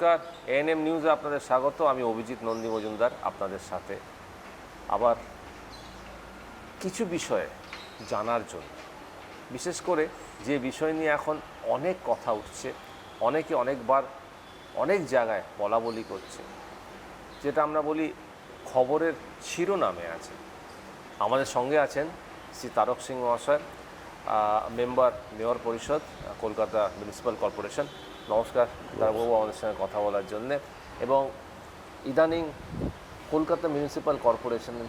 নমস্কার এএনএম নিউজে আপনাদের স্বাগত। আমি অভিজিৎ নন্দী মজুমদার আপনাদের সাথে। আবার কিছু বিষয়ে জানার জন্য। বিশেষ করে যে বিষয় নিয়ে এখন অনেক কথা উঠছে, অনেকে অনেকবার অনেক জায়গায় বলা বলি করছে, যেটা আমরা বলি খবরের শিরোনামে আছে। আমাদের সঙ্গে আছেন শ্রী তারক সিং মহাশয় মেম্বার মেয়র পরিষদ, কলকাতা মিউনিসিপ্যাল কর্পোরেশন। নমস্কার তারকবাবু আমাদের সঙ্গে কথা বলার জন্যে। এবং ইদানিং কলকাতা মিউনিসিপ্যাল কর্পোরেশনের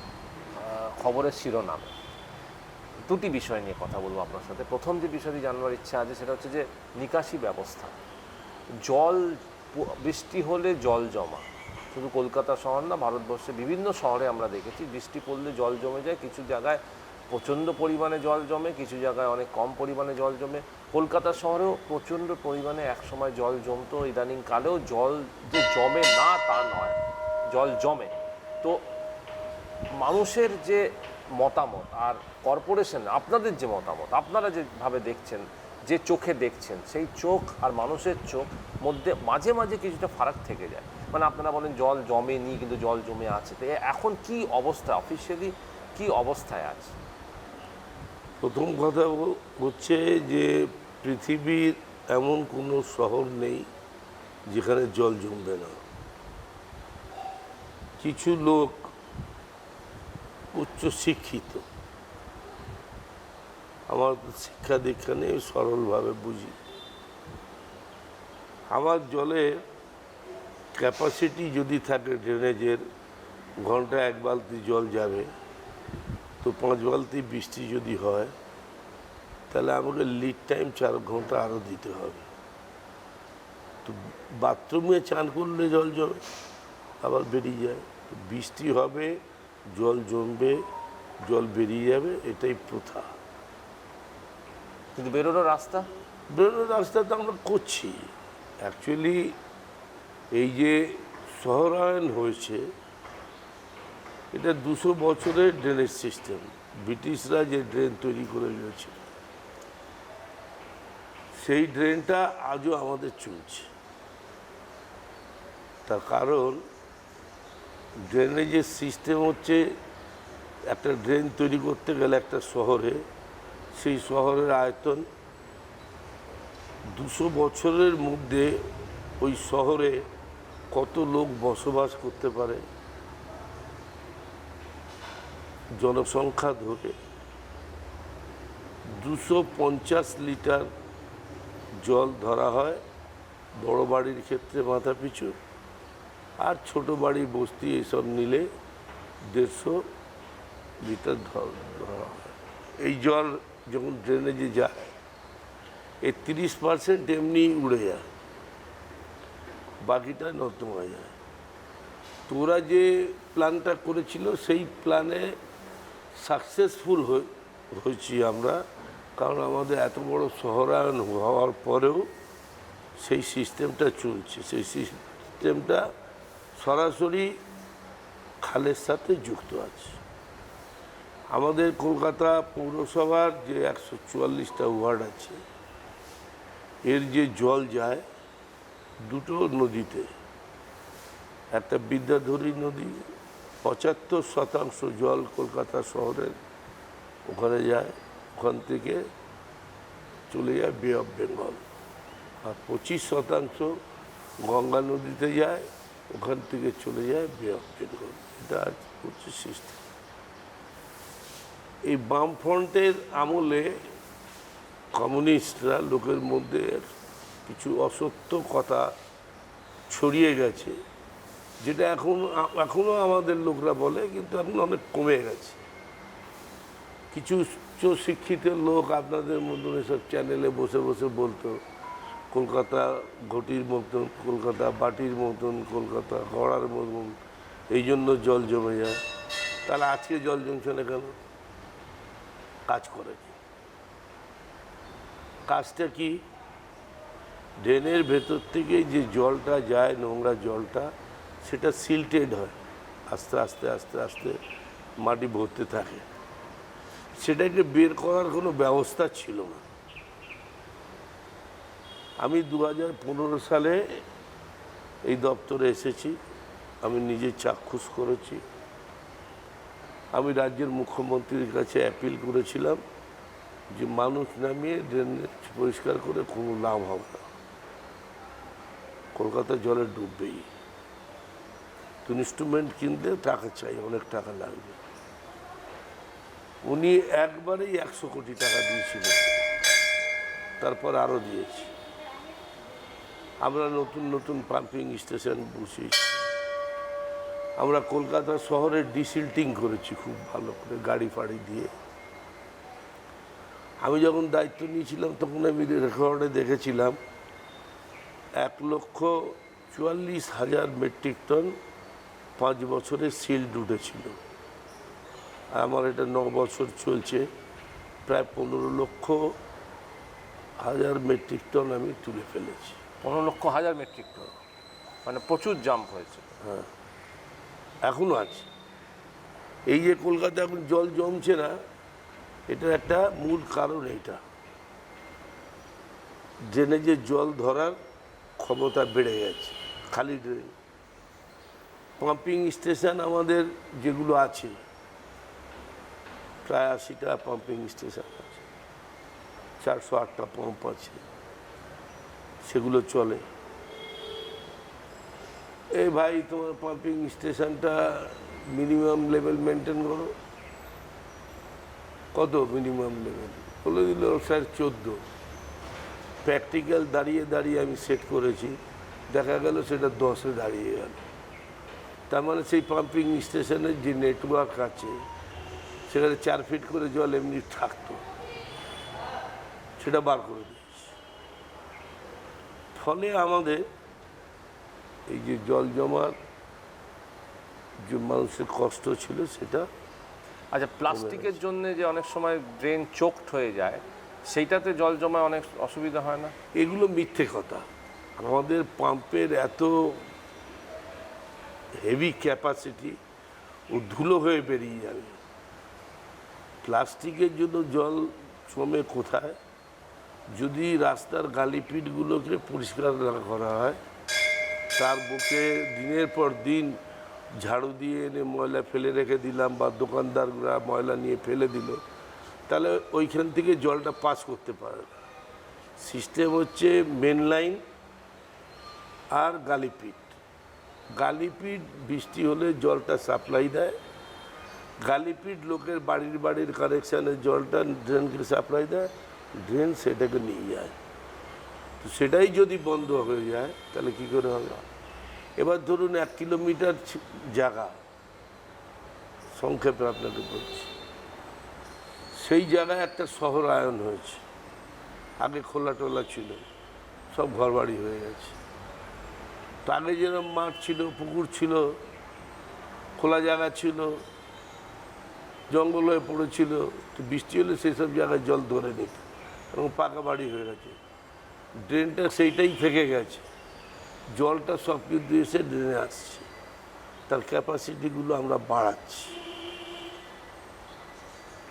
খবরের শিরোনামে দুটি বিষয় নিয়ে কথা বলব আপনার সাথে। প্রথম যে বিষয়টি জানবার ইচ্ছা আছে সেটা হচ্ছে যে নিকাশি ব্যবস্থা। জল বৃষ্টি হলে জল জমা। শুধু কলকাতা শহর না ভারতবর্ষে বিভিন্ন শহরে আমরা দেখেছি বৃষ্টি পড়লে জল জমে যায় কিছু জায়গায় প্রচণ্ড পরিমাণে জল জমে কিছু জায়গায় অনেক কম পরিমাণে জল জমে। কলকাতা শহরেও প্রচণ্ড পরিমাণে একসময় জল জমতো ইদানিং কালেও জল যে জমে না তা নয়, জল জমে। তো মানুষের যে মতামত আর কর্পোরেশন, আপনাদের যে মতামত, আপনারা যেভাবে দেখছেন, যে চোখে দেখছেন, সেই চোখ আর মানুষের চোখ মধ্যে মাঝে মাঝে কিছুটা ফারাক থেকে যায়। মানে আপনারা বলেন জল জমেনি, কিন্তু জল জমে আছে। তো এখন কি অবস্থা? অফিসিয়ালি কি অবস্থায় আছে? প্রথম কথা হচ্ছে যে পৃথিবীর এমন কোনো শহর নেই যেখানে জল জমবে না। কিছু লোক উচ্চশিক্ষিত আমার শিক্ষা দীক্ষা নেই সরলভাবে বুঝি। আমার জলে ক্যাপাসিটি যদি থাকে ড্রেনেজের ঘণ্টা এক বালতি জল যাবে, তো পাঁচ বালতি বৃষ্টি যদি হয় তাহলে আমাকে লিড টাইম চার ঘণ্টা আরও দিতে হবে। তো বাথরুমে চান করলে জল জমে আবার বেরিয়ে যায়। তো বৃষ্টি হবে জল জমবে জল বেরিয়ে যাবে এটাই প্রথা। কিন্তু বেরোনোর রাস্তা? বেরোনোর রাস্তা তো আমরা করছি। অ্যাকচুয়ালি এই যে শহরায়ন হয়েছে এটা দুশো বছরের ড্রেনেজ সিস্টেম ব্রিটিশরা যে ড্রেন তৈরি করে গেছে সেই ড্রেনটা আজও আমাদের চলছে। তার কারণ ড্রেনেজের সিস্টেম হচ্ছে, একটা ড্রেন তৈরি করতে গেলে একটা শহরে, সেই শহরের আয়তন দুশো বছরের মধ্যে ওই শহরে কত লোক বসবাস করতে পারে, জনসংখ্যা ধরে দুশো পঞ্চাশ লিটার জল ধরা হয়, বড় বাড়ির ক্ষেত্রে মাথা পিছু, আর ছোট বাড়ি বস্তি এসব নিলে দেড়শো লিটার ধর- হয়। এই জল যখন ড্রেনেজে যায় এর তিরিশ পার্সেন্ট এমনি উড়ে যায়, বাকিটা নর্দমায় যায়। তোরা যে প্ল্যানটা করেছিল, সেই প্ল্যানে সাকসেসফুল হয়েছি আমরা। কারণ আমাদের এত বড় শহরায়ন হওয়ার পরেও সেই সিস্টেমটা চলছে। সেই সিস্টেমটা সরাসরি খালের সাথে যুক্ত আছে। আমাদের কলকাতা পৌরসভার যে একশো চুয়াল্লিশটা ওয়ার্ড আছে, এর যে জল যায় দুটো নদীতে। একটা বিদ্যাধরী নদী, পঁচাত্তর শতাংশ জল কলকাতা শহরের ওখানে যায়। ওখান থেকে চলে যায় বে অফ বেঙ্গল আর পঁচিশ শতাংশ গঙ্গা নদীতে যায়, ওখান থেকে চলে যায় বে অফ বেঙ্গল এটা হচ্ছে সিস্টেম এই বামফ্রন্টের আমলে কমিউনিস্টরা লোকের মধ্যে কিছু অসত্য কথা ছড়িয়ে গেছে, যেটা এখন এখনও আমাদের লোকরা বলে, কিন্তু এখন অনেক কমে গেছে। কিছু শিক্ষিত লোক আপনাদের মতন এসব চ্যানেলে বসে বসে বলতো, কলকাতা ঘটির মতন, কলকাতা বাটির মতন, কলকাতা গড়ার মতন, এই জন্য জল জমে যায়। তাহলে আজকে জল জমছে না কেন? কাজ করে কি? কাজটা কি? ড্রেনের ভেতর থেকে যে জলটা যায়, নোংরা জলটা, সেটা সিল্টেড হয়। আস্তে আস্তে আস্তে আস্তে মাটি ভরতে থাকে। সেটাকে বের করার কোনো ব্যবস্থা ছিল না। আমি দু সালে এই দপ্তরে এসেছি, আমি নিজে চাক্ষুষ করেছি। আমি রাজ্যের মুখ্যমন্ত্রীর কাছে অ্যাপিল করেছিলাম যে মানুষ নামিয়ে ড্রেনেজ পরিষ্কার করে কোনো লাভ হবে না। কলকাতা জলে ডুববেই। ইনস্ট্রুমেন্ট কিনতে টাকা চাই, অনেক টাকা লাগবে। উনি একবারেই একশো কোটি টাকা দিয়েছিলেন। তারপর আরও দিয়েছি। আমরা নতুন নতুন পাম্পিং স্টেশন বসিয়েছি আমরা কলকাতা শহরে ডিসিল্টিং করেছি খুব ভালো করে গাড়ি ফাড়ি দিয়ে। আমি যখন দায়িত্ব নিয়েছিলাম, তখন আমি রেকর্ডে দেখেছিলাম, এক লক্ষ চুয়াল্লিশ হাজার মেট্রিক টন পাঁচ বছরে সিল্ড উঠেছিল। আমার এটা ন বছর চলছে প্রায় পনেরো লক্ষ হাজার মেট্রিক টন আমি তুলে ফেলেছি। পনেরো লক্ষ হাজার মেট্রিক টন মানে প্রচুর জাম্প হয়েছে। হ্যাঁ এখনও আছে। এই যে কলকাতা এখন জল জমছে না এটার একটা মূল কারণ এইটা। ড্রেনেজে জল ধরার ক্ষমতা বেড়ে গেছে খালি ড্রেন। পাম্পিং স্টেশন আমাদের যেগুলো আছে প্রায় আশিটা পাম্পিং স্টেশন আছে চারশো আটটা পাম্প আছে সেগুলো চলে এই ভাই তোমার পাম্পিং স্টেশনটা মিনিমাম লেভেল মেনটেন করো কত মিনিমাম লেভেল বলে দিল স্যার চোদ্দ প্র্যাকটিক্যাল দাঁড়িয়ে দাঁড়িয়ে আমি সেট করেছি দেখা গেল সেটা দশে দাঁড়িয়ে গেল তার মানে সেই পাম্পিং স্টেশনের যে নেটওয়ার্ক আছে সেখানে চার ফিট করে জল এমনি থাকতো। সেটা বার করে দিয়েছি। ফলে আমাদের এই যে জল জমার যে মানুষের কষ্ট ছিল সেটা আচ্ছা প্লাস্টিকের জন্য যে অনেক সময় ড্রেন চোকড হয়ে যায় সেইটাতে জল জমায় অনেক অসুবিধা হয় না? এগুলো মিথ্যে কথা। আমাদের পাম্পের এত হেভি ক্যাপাসিটি ও ধুলো হয়ে বেরিয়ে যাবে। প্লাস্টিকের জন্য জল জমে কোথায়? যদি রাস্তার গালিপিটগুলোকে পরিষ্কার না করা হয়, তার বুকে দিনের পর দিন ঝাড়ু দিয়ে এনে ময়লা ফেলে রেখে দিলাম বা দোকানদাররা ময়লা নিয়ে ফেলে দিল, তাহলে ওইখান থেকে জলটা পাস করতে পারে না। সিস্টেম হচ্ছে মেন লাইন আর গালিপিট গালিপিট বৃষ্টি হলে জলটা সাপ্লাই দেয় গালিপিট লোকের বাড়ির বাড়ির কানেকশানের জলটা ড্রেনকে সাপ্লাই দেয়, ড্রেন সেটাকে নিয়ে যায়। তো সেটাই যদি বন্ধ হয়ে যায়, তাহলে কি করে হবে? এবার ধরুন এক কিলোমিটার জায়গা, সংক্ষেপে আপনাকে বলছি। সেই জায়গায় একটা শহরায়ন হয়েছে। আগে খোলা টোলা ছিল, সব ঘরবাড়ি হয়ে গেছে। তো আগে যেরকম মাঠ ছিল, পুকুর ছিল, খোলা জায়গা ছিল জঙ্গল হয়ে পড়েছিল বৃষ্টি হলে সেই সব জায়গায় জল ধরে নিত এবং পাকা বাড়ি হয়ে গেছে। ড্রেনটা সেইটাই থেকে গেছে। জলটা সব কিন্তু এসে ড্রেনে আসছে। তার ক্যাপাসিটিগুলো আমরা বাড়াচ্ছি।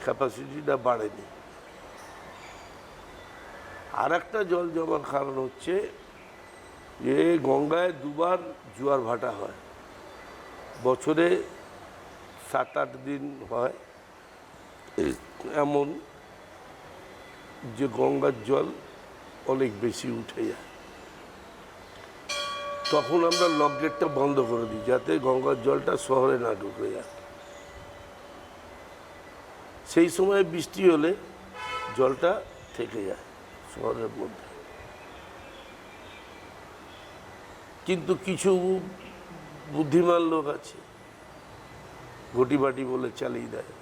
ক্যাপাসিটিটা বাড়েনি। আর একটা জল জমার কারণ হচ্ছে যে গঙ্গায় দুবার জোয়ার ভাটা হয়। বছরে সাত আট দিন হয়। এমন যে গঙ্গার জল অনেক বেশি উঠে যায়। তখন আমরা লক গেটটা বন্ধ করে দিই যাতে গঙ্গার জলটা শহরে না ঢুকে যায়। সেই সময় বৃষ্টি হলে জলটা থেকে যায় শহরের মধ্যে। কিন্তু কিছু বুদ্ধিমান লোক আছে ঘটি বাটি বলে চালিয়ে দিয়ে।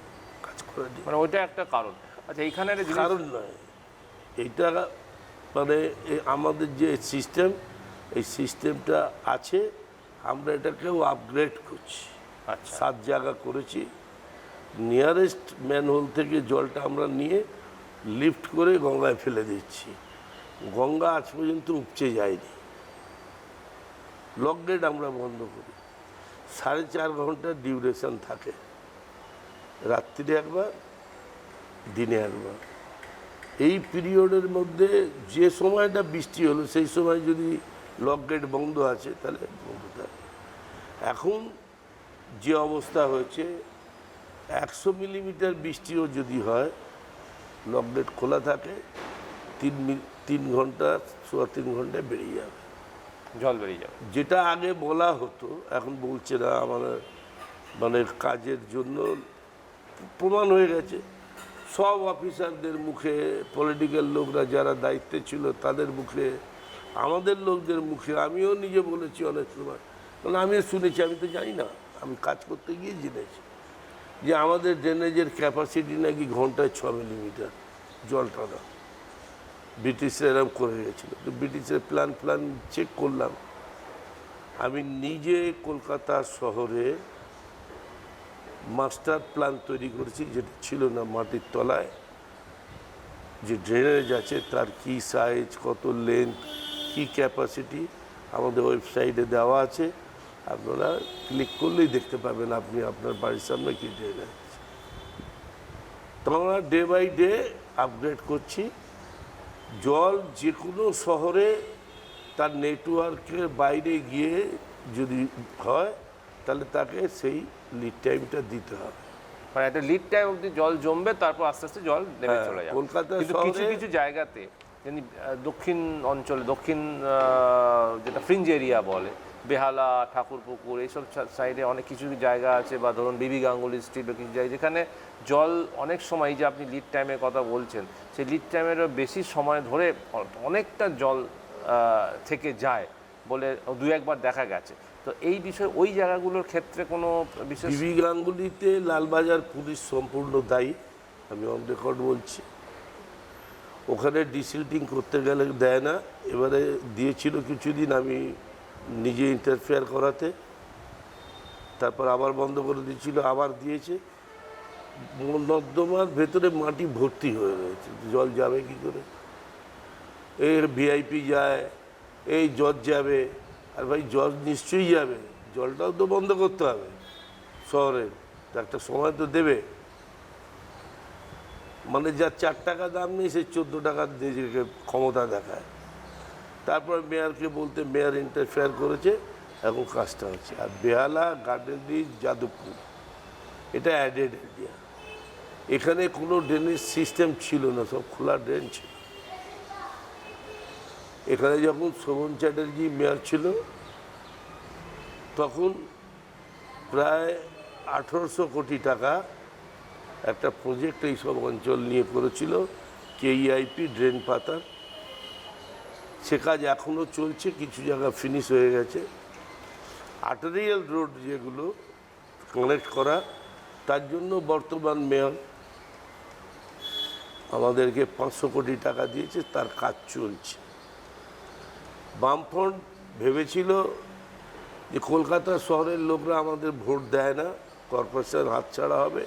মানে ওইটা একটা কারণ। আচ্ছা এইখানে কারণ নয়। এইটা মানে আমাদের যে সিস্টেম এই সিস্টেমটা আছে আমরা এটাকেও আপগ্রেড করছি। আচ্ছা। সাত জায়গা করেছি। নিয়ারেস্ট ম্যানহোল থেকে জলটা আমরা নিয়ে লিফট করে গঙ্গায় ফেলে দিচ্ছি। গঙ্গা আজ পর্যন্ত উপচে যায়নি। লক গেট আমরা বন্ধ করি। সাড়ে চার ঘণ্টা ডিউরেশন থাকে। রাত্রিরে একবার দিনে একবার। এই পিরিয়ডের মধ্যে যে সময়টা বৃষ্টি হলো সেই সময় যদি লক গেট বন্ধ আছে তাহলে বন্ধ থাকে। এখন যে অবস্থা হয়েছে একশো মিলিমিটার বৃষ্টিও যদি হয় লক গেট খোলা থাকে তিন তিন ঘণ্টা সোয়া তিন ঘন্টায় বেরিয়ে যাবে। জল বেরিয়ে যাবে। যেটা আগে বলা হতো এখন বলছে না আমার মানে কাজের জন্য প্রমাণ হয়ে গেছে। সব অফিসারদের মুখে পলিটিক্যাল লোকরা যারা দায়িত্বে ছিল তাদের মুখে, আমাদের লোকদের মুখে। আমিও নিজে বলেছি অনেক সময় কারণ আমিও শুনেছি, আমি তো জানি না, আমি কাজ করতে গিয়ে জেনেছি যে আমাদের ড্রেনেজের ক্যাপাসিটি নাকি ঘন্টায় ছ মিলিমিটার জল টানা। ব্রিটিশরা এরকম করে গেছিল। তো ব্রিটিশের প্ল্যান প্ল্যান চেক করলাম। আমি নিজে কলকাতা শহরে মাস্টার প্ল্যান তৈরি করেছি, যেটা ছিল না মাটির তলায়। যে ড্রেনেজ আছে, তার কি সাইজ কত লেন্থ কি ক্যাপাসিটি আমাদের ওয়েবসাইটে দেওয়া আছে। আপনারা ক্লিক করলেই দেখতে পাবেন আপনি আপনার বাড়ির সামনে কি ড্রেনেজ তো আমরা ডে বাই ডে আপগ্রেড করছি। জল যে কোনো শহরে তার নেটওয়ার্কের বাইরে গিয়ে যদি হয় তাহলে তাকে সেই লিড টাইমটা দিতে হবে। মানে একটা লিড টাইম অবধি জল জমবে তারপর আস্তে আস্তে জল নেমে হ্যাঁ, চলে যাবে। কলকাতা কিছু কিছু জায়গাতে যেমনি দক্ষিণ অঞ্চলে দক্ষিণ যেটা ফ্রিঞ্জ এরিয়া বলে বেহালা ঠাকুরপুকুর এইসব সাইডে অনেক কিছু জায়গা আছে বা ধরুন বিবি গাঙ্গুলি স্ট্রিট বা কিছু জায়গা যেখানে জল অনেক সময় যে আপনি লিড টাইমের কথা বলছেন সেই লিড টাইমেরও বেশি সময় ধরে অনেকটা জল থেকে যায় বলে দু একবার দেখা গেছে। তো এই বিষয়ে ওই জায়গাগুলোর ক্ষেত্রে কোনো বিশেষ বিবি গাঙ্গুলিতে লালবাজার পুলিশ সম্পূর্ণ দায়ী, আমি অন রেকর্ড বলছি। ওখানে ডিসিল্টিং করতে গেলে দেয় না, এবারে দিয়েছিল কিছুদিন আমি নিজে ইন্টারফেয়ার করাতে, তারপর আবার বন্ধ করে দিয়েছিল, আবার দিয়েছে। নর্দমার ভেতরে মাটি ভর্তি হয়ে রয়েছে, জল যাবে কি করে? এর ভিআইপি যায়, এই জজ যাবে আর ভাই জল নিশ্চয়ই যাবে। জলটাও তো বন্ধ করতে হবে শহরে। তো একটা সময় তো দেবে। মানে যার চার টাকা দাম নেই সে চোদ্দ টাকা নিজেকে ক্ষমতা দেখায়। তারপর মেয়ারকে বলতে মেয়ার ইন্টারফেয়ার করেছে, এখন কাজটা হচ্ছে। আর বেহালা গার্ডেন রিচ যাদবপুর, এটা অ্যাডেড এরিয়া এখানে কোনো ড্রেনেজ সিস্টেম ছিল না, সব খোলা ড্রেন ছিল। এখানে যখন শোভন চ্যাটার্জি মেয়র ছিল, তখন প্রায় আঠেরোশো কোটি টাকা একটা প্রজেক্ট এইসব অঞ্চল নিয়ে করেছিল কেইআইপি ড্রেন পাতার সে কাজ এখনও চলছে, কিছু জায়গা ফিনিশ হয়ে গেছে। আর্টারিয়াল রোড যেগুলো কানেক্ট করা, তার জন্য বর্তমান মেয়র আমাদেরকে পাঁচশো কোটি টাকা দিয়েছে, তার কাজ চলছে। বামফ্রন্ট ভেবেছিল যে কলকাতা শহরের লোকরা আমাদের ভোট দেয় না, কর্পোরেশন হাতছাড়া হবে।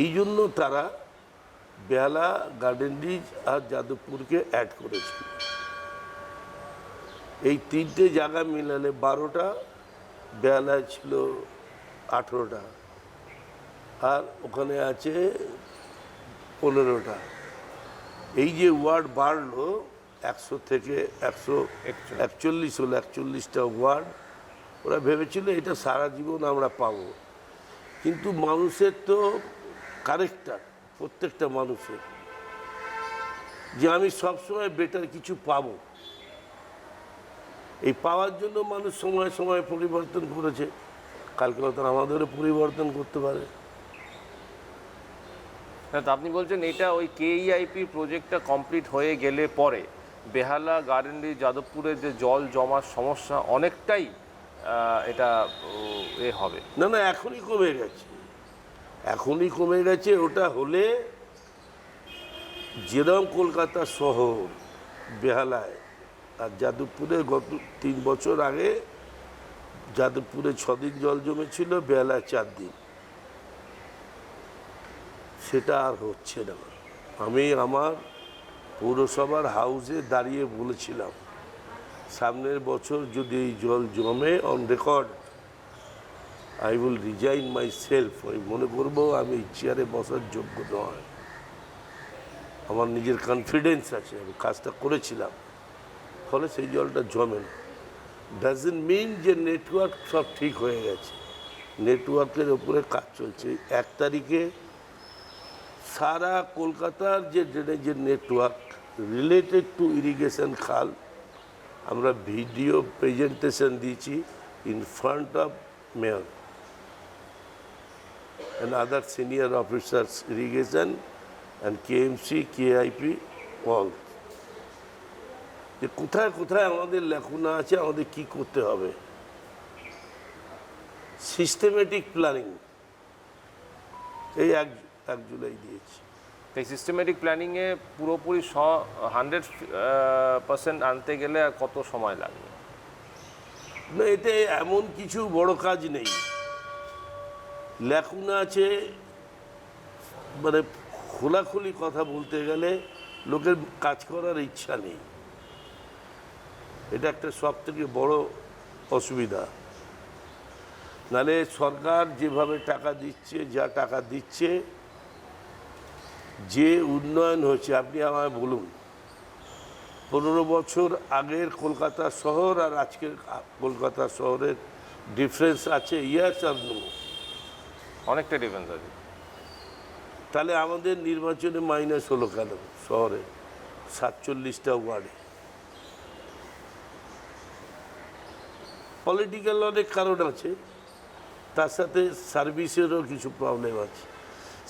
এই জন্য তারা বেহালা গার্ডেন রিচ আর যাদবপুরকে অ্যাড করেছিল। এই তিনটে জায়গা মিলালে বারোটা, বেহালায় ছিল আঠেরোটা, আর ওখানে আছে পনেরোটা। এই যে ওয়ার্ড বাড়লো একশো থেকে একশো একচল্লিশ। হলো একচল্লিশটা ওয়ার্ড। ওরা ভেবেছিল এটা সারা জীবন আমরা পাবো। কিন্তু মানুষের তো কারেক্টার প্রত্যেকটা মানুষের। যে আমি সবসময় বেটার কিছু পাবো। এই পাওয়ার জন্য মানুষ সময় সময় পরিবর্তন করেছে। কালকে হয়তো আমাদেরও পরিবর্তন করতে পারে। তো আপনি বলছেন এটা ওই কেইআইপি প্রজেক্টটা কমপ্লিট হয়ে গেলে পরে। বেহালা গার্ডেনরি যাদবপুরের যে জল জমার সমস্যা অনেকটাই এটা এ হবে। না না, এখনই কমে গেছে। এখনই কমে গেছে, ওটা হলে যেরকম কলকাতা শহর বেহালায় আর যাদবপুরে গত তিন বছর আগে যাদবপুরে ছদিন জল জমেছিল বেহালায় চার দিন সেটা আর হচ্ছে না। আমি, আমার পৌরসভার হাউসে দাঁড়িয়ে বলেছিলাম, সামনের বছর যদি এই জল জমে on record I will resign myself আমি মনে করব আমি চেয়ারে বসার যোগ্য নয়। আমার নিজের কনফিডেন্স আছে, আমি কাজটা করেছিলাম, ফলে সেই জলটা জমে না। ডাজেন্ট মিন যে নেটওয়ার্ক সব ঠিক হয়ে গেছে। নেটওয়ার্কের ওপরে কাজ চলছে। এক তারিখে সারা কলকাতার যে ড্রেনেজের নেটওয়ার্ক রিলেটেড টু ইরিগেশন খাল আমরা ভিডিও প্রেজেন্টেশন দিয়েছি in front of mayor and other senior officers irrigation and KMC, KIP, all. যে কোথায় কোথায় আমাদের লেখনা আছে আমাদের কি করতে হবে? সিস্টেমেটিক প্ল্যানিং এই এক এক জুলাই দিয়েছি। এই সিস্টেমেটিক প্ল্যানিংয়ে পুরোপুরি স হান্ড্রেড পার্সেন্ট আনতে গেলে আর কত সময় লাগবে না, এতে এমন কিছু বড় কাজ নেই। লেখনা আছে মানে খোলাখুলি কথা বলতে গেলে লোকের কাজ করার ইচ্ছা নেই। এটা একটা সব থেকে বড় অসুবিধা। নালে সরকার যেভাবে টাকা দিচ্ছে, যা টাকা দিচ্ছে যে উন্নয়ন হচ্ছে আপনি আমায় বলুন পনেরো বছর আগের কলকাতা শহর আর আজকের কলকাতা শহরের ডিফারেন্স আছে? ইয়াস আর নো অনেকটা ডিফারেন্স আছে। তাহলে আমাদের নির্বাচনে মাইনাস হলো কেন শহরে? সাতচল্লিশটা ওয়ার্ডে। পলিটিক্যাল অনেক কারণ আছে তার সাথে সার্ভিসেরও কিছু প্রবলেম আছে।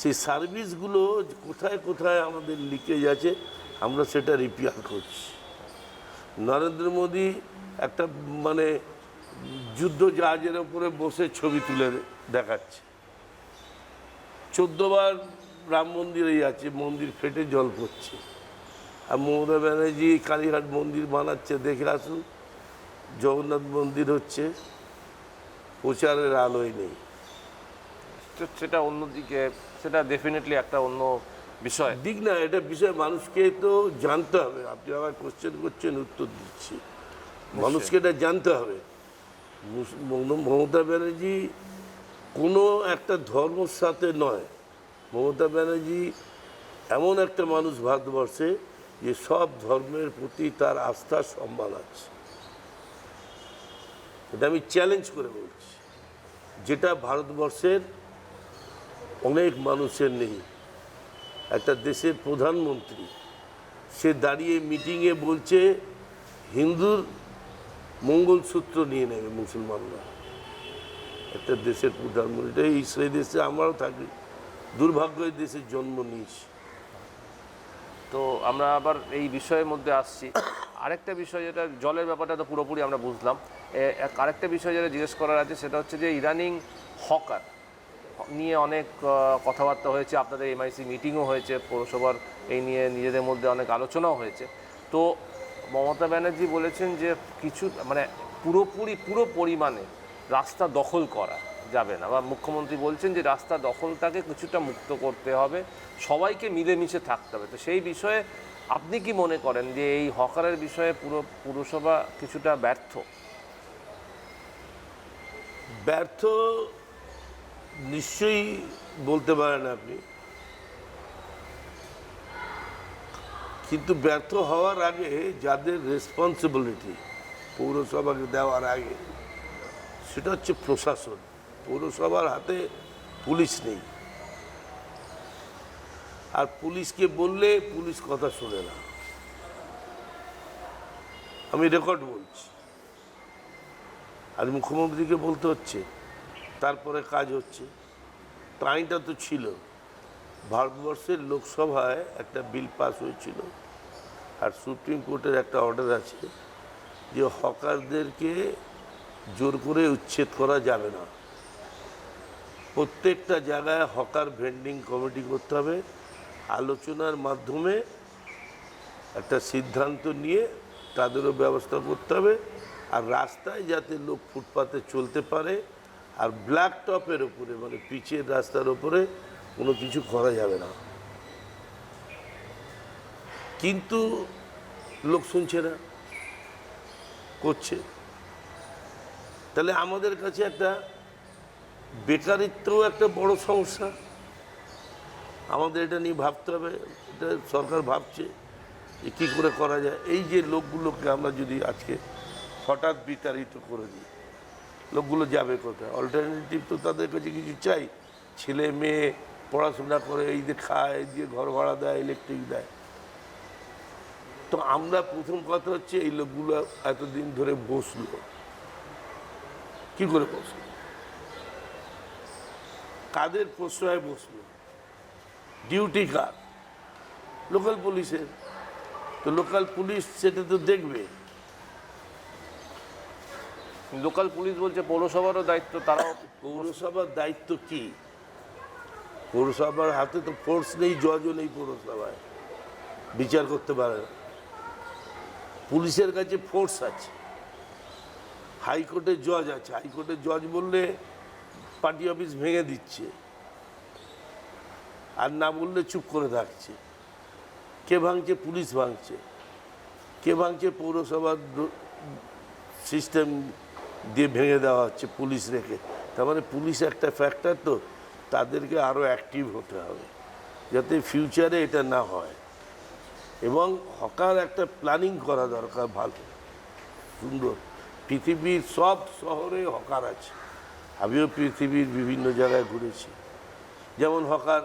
সেই সার্ভিসগুলো কোথায় কোথায় আমাদের লিকেজ আছে, আমরা সেটা রিপেয়ার করছি। নরেন্দ্র মোদী একটা মানে যুদ্ধ জাহাজের ওপরে বসে ছবি তুলে দেখাচ্ছে। চোদ্দবার রাম মন্দিরেই আছে মন্দির ফেটে জল পড়ছে। আর মমতা ব্যানার্জি কালীঘাট মন্দির বানাচ্ছে, দেখে আসুন, জগন্নাথ মন্দির হচ্ছে, প্রচারের আলোয় নেই। সেটা অন্যদিকে সেটা ডেফিনেটলি একটা অন্য বিষয়। দিক না এটা বিষয় মানুষকে তো জানতে হবে। আপনি আমার কোশ্চেন করছেন উত্তর দিচ্ছি। মানুষকে এটা জানতে হবে। মমতা ব্যানার্জি কোনো একটা ধর্মর সাথে নয়। মমতা ব্যানার্জি এমন একটা মানুষ ভারতবর্ষে যে সব ধর্মের প্রতি তার আস্থা সম্মান আছে। এটা আমি চ্যালেঞ্জ করে বলছি। যেটা ভারতবর্ষের অনেক মানুষের নেই। একটা দেশের প্রধানমন্ত্রী, সে দাঁড়িয়ে মিটিংয়ে বলছে, হিন্দুর মঙ্গলসূত্র নিয়ে নেবে মুসলমানরা। একটা দেশের প্রধানমন্ত্রী এই সেই দেশে আমরাও থাকি দুর্ভাগ্য এই দেশে জন্ম নিয়েছি। তো আমরা আবার এই বিষয়ের মধ্যে আসছি। আরেকটা বিষয় যেটা, জলের ব্যাপারটা তো পুরোপুরি আমরা বুঝলাম। আরেকটা বিষয় যেটা জিজ্ঞেস করার আছে, সেটা হচ্ছে যে ইদানিং হকার নিয়ে অনেক কথাবার্তা হয়েছে, আপনাদের এমআইসি মিটিংও হয়েছে, পৌরসভার এই নিয়ে নিজেদের মধ্যে অনেক আলোচনাও হয়েছে। তো মমতা ব্যানার্জি বলেছেন যে কিছু মানে পুরোপুরি, পুরো পরিমাণে রাস্তা দখল করা যাবে না। বা মুখ্যমন্ত্রী বলছেন যে রাস্তা দখলটাকে কিছুটা মুক্ত করতে হবে, সবাইকে মিলেমিশে থাকতে হবে। তো সেই বিষয়ে আপনি কি মনে করেন যে এই হকারের বিষয়ে পুরো পুরসভা কিছুটা ব্যর্থ? ব্যর্থ নিশ্চয়ই বলতে পারেন আপনি। কিন্তু ব্যর্থ হওয়ার আগে যাদের রেসপন্সিবিলিটি পৌরসভাকে দেওয়ার আগে, সেটা হচ্ছে প্রশাসন। পৌরসভার হাতে পুলিশ নেই। আর পুলিশকে বললে পুলিশ কথা শোনে না। আমি রেকর্ড বলছি। আর মুখ্যমন্ত্রীকে বলতে হচ্ছে তারপরে কাজ হচ্ছে। তো তো ছিল। ভারতবর্ষের লোকসভায় একটা বিল পাস হয়েছিল আর সুপ্রিম কোর্টের একটা অর্ডার আছে যে হকারদেরকে জোর করে উচ্ছেদ করা যাবে না। প্রত্যেকটা জায়গায় হকার ভেন্ডিং কমিটি করতে হবে। আলোচনার মাধ্যমে একটা সিদ্ধান্ত নিয়ে তাদেরও ব্যবস্থা করতে হবে। আর রাস্তায় যাতে লোক ফুটপাতে চলতে পারে আর ব্ল্যাক টপের ওপরে মানে পিচের রাস্তার ওপরে কোনো কিছু করা যাবে না। কিন্তু লোক শুনছে না, করছে। তাহলে আমাদের কাছে একটা বেকারিত্বও একটা বড় সমস্যা। আমাদের এটা নিয়ে ভাবতে হবে, এটা সরকার ভাবছে যে কী করে করা যায়। এই যে লোকগুলোকে আমরা যদি আজকে হঠাৎ বিতাড়িত করে দিই লোকগুলো যাবে কোথায়? অল্টারনেটিভ তো তাদের কাছে কিছু চাই। ছেলে, মেয়ে পড়াশোনা করে, এই যে খায় দিয়ে ঘর ভাড়া দেয় ইলেকট্রিক দেয়। তো আমরা প্রথম কথা হচ্ছে এই লোকগুলো এতদিন ধরে বসল। কি করে বসল? কাদের প্রশ্রয় বসল? ডিউটি কার? লোকাল পুলিশের তো লোকাল পুলিশ সেটা তো দেখবে। লোকাল পুলিশ বলছে পৌরসভারও দায়িত্ব, তারাও পৌরসভার দায়িত্ব কি? পৌরসভার হাতে তো ফোর্স নেই জজও নেই পৌরসভায়। বিচার করতে পারে না। পুলিশের কাছে ফোর্স আছে। হাইকোর্টের জজ আছে। হাইকোর্টের জজ বললে পার্টি অফিস ভেঙে দিচ্ছে। আর না বললে চুপ করে থাকছে। কে ভাঙছে? পুলিশ ভাঙছে। কে ভাঙছে? পৌরসভার সিস্টেম দিয়ে ভেঙে দেওয়া হচ্ছে, পুলিশ রেখে। তার মানে পুলিশ একটা ফ্যাক্টর তো, তাদেরকে আরও অ্যাক্টিভ হতে হবে, যাতে ফিউচারে এটা না হয়। এবং হকার একটা প্ল্যানিং করা দরকার ভালো, সুন্দর। পৃথিবীর সব শহরে হকার আছে। আমিও পৃথিবীর বিভিন্ন জায়গায় ঘুরেছি। যেমন হকার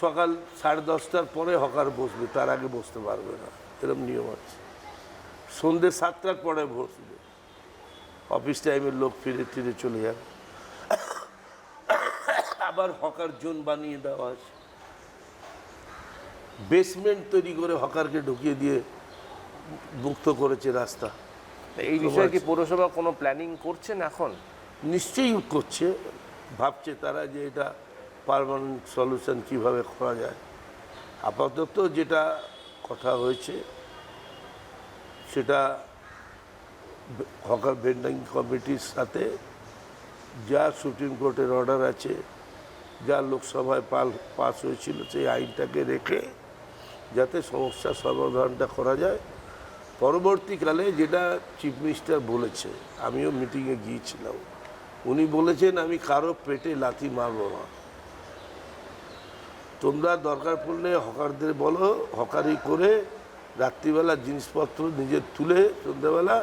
সকাল সাড়ে দশটার পরে হকার বসবে, তার আগে বসতে পারবে না, এরকম নিয়ম আছে। সন্ধ্যে সাতটার পরে বসবে। অফিস টাইমের লোক ফিরে ফিরে চলে যাবে আবার হকার জোন বানিয়ে দেওয়া আছে। বেসমেন্ট তৈরি করে হকারকে ঢুকিয়ে দিয়ে মুক্ত করেছে রাস্তা। এই বিষয়ে কি পৌরসভা কোনো প্ল্যানিং করছেন এখন? নিশ্চয়ই করছে। ভাবছে তারা যে এটা পারমানেন্ট সলিউশন কীভাবে করা যায়। আপাতত যেটা কথা হয়েছে সেটা হকার ভেন্ডিং কমিটির সাথে যা সুপ্রিম কোর্টের অর্ডার আছে, যা লোকসভায় পাল, পাস হয়েছিল, সেই আইনটাকে রেখে যাতে সমস্যার সমাধানটা করা যায়। পরবর্তীকালে যেটা চিফ মিনিস্টার বলেছে, আমিও মিটিংয়ে গিয়েছিলাম, উনি বলেছেন, আমি কারও পেটে লাথি মারব না। তোমরা দরকার পড়লে হকারদের বলো, হকারি করে রাত্রিবেলা জিনিসপত্র নিজের তুলে সন্ধ্যেবেলা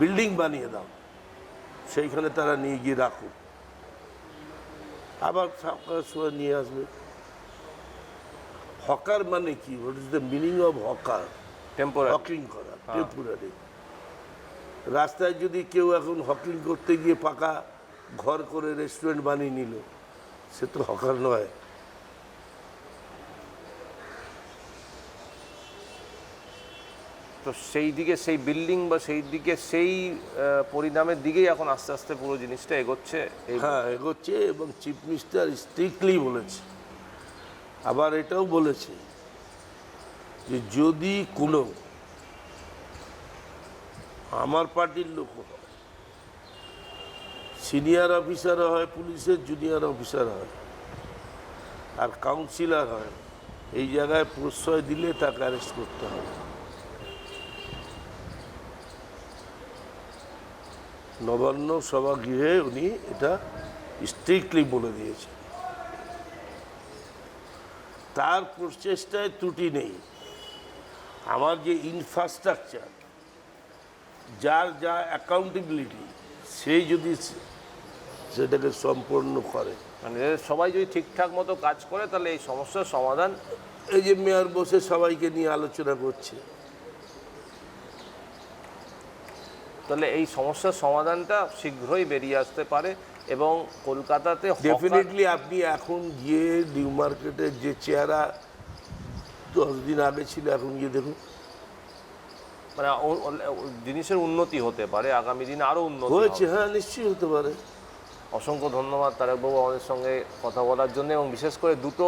বিল্ডিং বানিয়ে দাও। সেইখানে তারা নিয়ে গিয়ে রাখুক। আবার সকাল নিয়ে আসবে। হকার মানে কি? What is the meaning of hawker? Hawking করা টেম্পোরারি রাস্তায় যদি কেউ এখন হকিং করতে গিয়ে পাকা ঘর করে রেস্টুরেন্ট বানিয়ে নিল সে তো হকার নয়। তো সেই দিকে সেই বিল্ডিং বা সেই দিকে সেই পরিণামের দিকেই এখন আস্তে আস্তে পুরো জিনিসটা এগোচ্ছে। হ্যাঁ এগোচ্ছে এবং চিফ মিনিস্টার স্ট্রিক্টলি বলেছে। আবার এটাও বলেছে যে যদি কোনো আমার পার্টির লোক সিনিয়র অফিসার হয়, পুলিশের জুনিয়র অফিসার হয়, আর কাউন্সিলর হয়, এই জায়গায় প্রশ্রয় দিলে তাকে অ্যারেস্ট করতে হবে। নবান্ন সভাগৃহে উনি এটা স্ট্রিক্টলি বলে দিয়েছেন। তার প্রচেষ্টায় ত্রুটি নেই। আমার যে ইনফ্রাস্ট্রাকচার যার যা অ্যাকাউন্টেবিলিটি সেই যদি সেটাকে সম্পন্ন করে। মানে সবাই যদি ঠিকঠাক মতো কাজ করে তাহলে এই সমস্যার সমাধান এই যে মেয়র বসে সবাইকে নিয়ে আলোচনা করছে। তাহলে এই সমস্যার সমাধানটা শীঘ্রই বেরিয়ে আসতে পারে এবং কলকাতাতে ডেফিনেটলি আপনি এখন গিয়ে নিউ মার্কেটের যে চেহারা দশ দিন আগে ছিল এখন গিয়ে দেখুন। মানে জিনিসের উন্নতি হতে পারে আগামী দিনে আরও উন্নতি হয়েছে। হ্যাঁ নিশ্চয়ই হতে পারে। অসংখ্য ধন্যবাদ তারেকবাবু আমাদের সঙ্গে কথা বলার জন্য এবং বিশেষ করে দুটো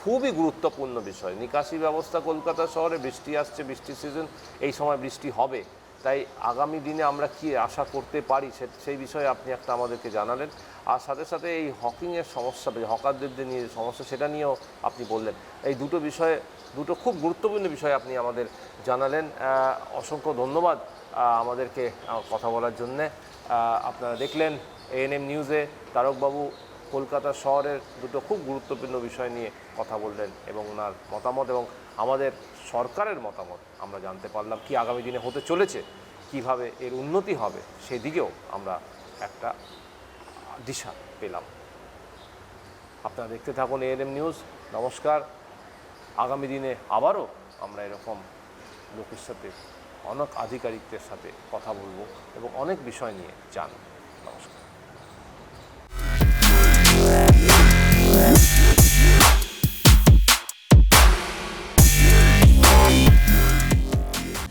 খুবই গুরুত্বপূর্ণ বিষয়। নিকাশি ব্যবস্থা কলকাতা শহরে বৃষ্টি আসছে বৃষ্টি সিজন এই সময় বৃষ্টি হবে। তাই আগামী দিনে আমরা কি আশা করতে পারি সেই বিষয়ে আপনি একটা আমাদেরকে জানালেন। আর সাথে সাথে এই হকিংয়ের সমস্যা হকারদের নিয়ে সমস্যা, সেটা নিয়েও আপনি বললেন। এই দুটো বিষয়ে, দুটো খুব গুরুত্বপূর্ণ বিষয় আপনি আমাদের জানালেন। অসংখ্য ধন্যবাদ আমাদেরকে কথা বলার জন্যে। আপনারা দেখলেন এএনএম নিউজে তারকবাবু কলকাতা শহরের দুটো খুব গুরুত্বপূর্ণ বিষয় নিয়ে কথা বললেন এবং ওনার মতামত এবং আমাদের সরকারের মতামত আমরা জানতে পারলাম কি আগামী দিনে হতে চলেছে, কীভাবে এর উন্নতি হবে সেদিকেও আমরা একটা দিশা পেলাম। আপনারা দেখতে থাকুন এএনএম নিউজ নমস্কার। আগামী দিনে আবারও আমরা এরকম লোকের সাথে, অনেক আধিকারিকদের সাথে কথা বলব এবং অনেক বিষয় নিয়ে জানব। নমস্কার।